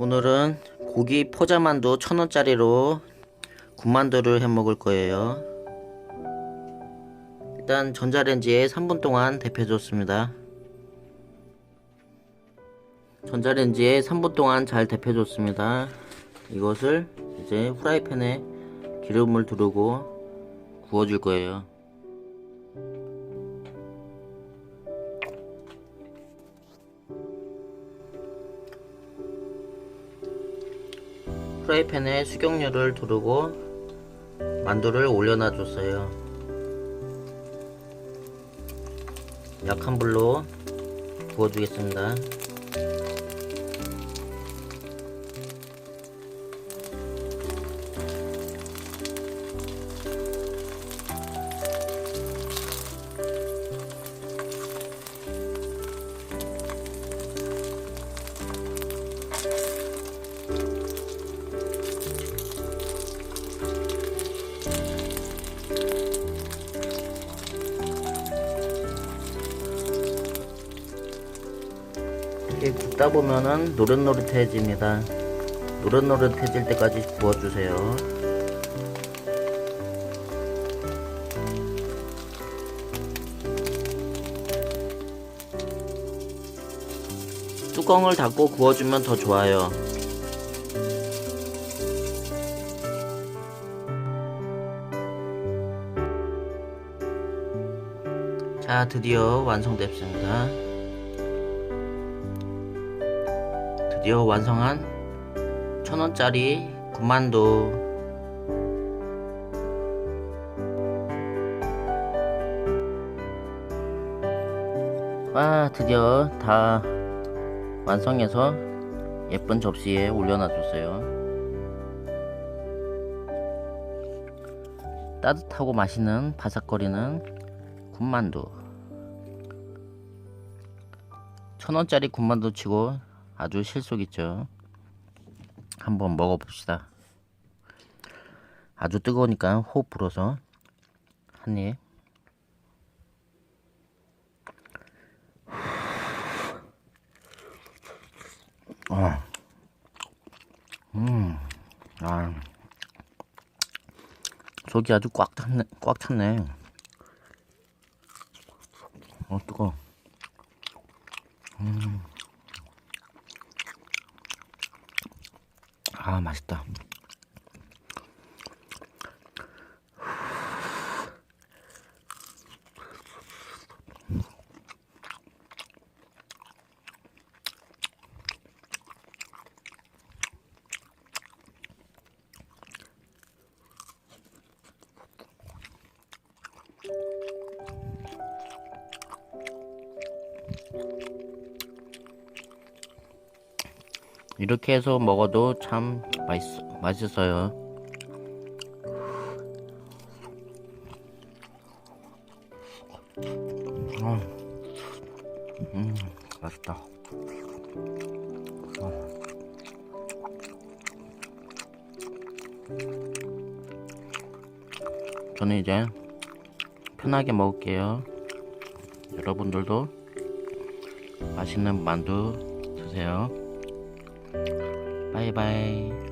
오늘은 고기 포자만두 천원짜리로 군만두를 해 먹을 거예요. 일단 전자레인지에 3분 동안 데펴줬습니다. 전자레인지에 3분 동안 잘 데펴줬습니다. 이것을 이제 후라이팬에 기름을 두르고 구워줄 거예요. 프라이팬에 식용유를 두르고 만두를 올려놔 줬어요. 약한 불로 구워주겠습니다. 이게 굽다 보면은 노릇노릇해집니다. 노릇노릇해질 때까지 구워주세요. 뚜껑을 닫고 구워주면 더 좋아요. 자, 드디어 완성됐습니다. 드디어 완성한 천원짜리 군만두. 와 드디어 다 완성해서 예쁜 접시에 올려놔줬어요. 따뜻하고 맛있는 바삭거리는 군만두. 천원짜리 군만두 치고 아주 실속 있죠. 한번 먹어봅시다. 아주 뜨거우니까 호흡 불어서 한 입. 아, 음, 아, 속이 아주 꽉 찼네, 꽉 찼네. 어, 뜨거. 아 맛있다 이렇게 해서 먹어도 참 맛있, 맛있어요. 음, 음 맛있다. 어. 저는 이제 편하게 먹을게요. 여러분들도 맛있는 만두 드세요. 바이바이.